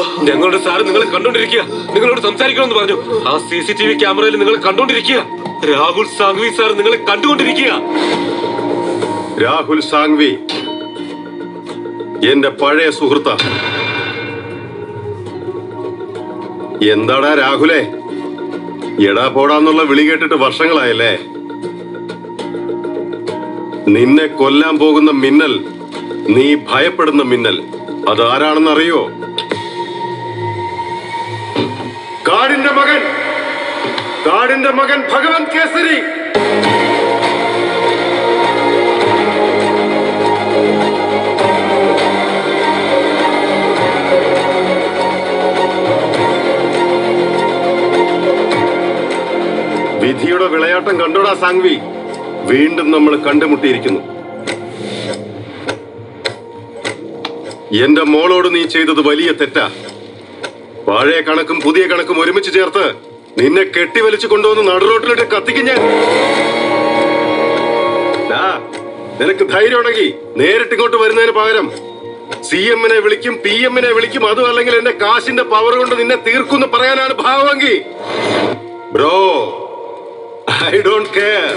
ഞങ്ങളുടെ സാറ് നിങ്ങളെ കണ്ടോണ്ടിരിക്കുക. നിങ്ങളോട് സംസാരിക്കണമെന്ന് പറഞ്ഞു. ആ സി സി ടി വി ക്യാമറയിൽ നിങ്ങളെ കണ്ടോണ്ടിരിക്കുക. രാഹുൽ സാങ്വി സാർ നിങ്ങളെ കണ്ടുകൊണ്ടിരിക്കുക. രാഹുൽ സാങ്വി എന്റെ പഴയ സുഹൃത്ത. എന്താടാ രാഹുലെ? എടാ പോടാന്നുള്ള വിളി കേട്ടിട്ട് വർഷങ്ങളായല്ലേ? നിന്നെ കൊല്ലാൻ പോകുന്ന മിന്നൽ നീ ഭയപ്പെടുന്ന മിന്നൽ അതാരാണെന്നറിയോ? കാടിന്റെ മകൻ. കാടിന്റെ മകൻ ഭഗവാൻ കേസരി. വിധിയുടെ വിളയാട്ടം കണ്ടോടാ സാങ്വി. വീണ്ടും നമ്മൾ കണ്ടുമുട്ടിയിരിക്കുന്നു. എന്റെ മോളോട് നീ ചെയ്തത് വലിയ തെറ്റാ. പഴയ കണക്കും പുതിയ കണക്കും ഒരുമിച്ച് ചേർത്ത് നിന്നെ കെട്ടിവലിച്ചു കൊണ്ടുവന്ന് നടുറോട്ടിലിട്ട് കത്തിക്കും ഞാൻ. നിനക്ക് ധൈര്യം ഉണ്ടെങ്കിൽ നേരിട്ട് ഇങ്ങോട്ട് വരുന്നതിന് പകരം സി എമ്മിനെ വിളിക്കും പി എമ്മിനെ വിളിക്കും. അതും അല്ലെങ്കിൽ എന്റെ കാശിന്റെ പവർ കൊണ്ട് നിന്നെ തീർക്കുന്നു പറയാനാണ് ഭാവമെങ്കിൽ. Bro I don't care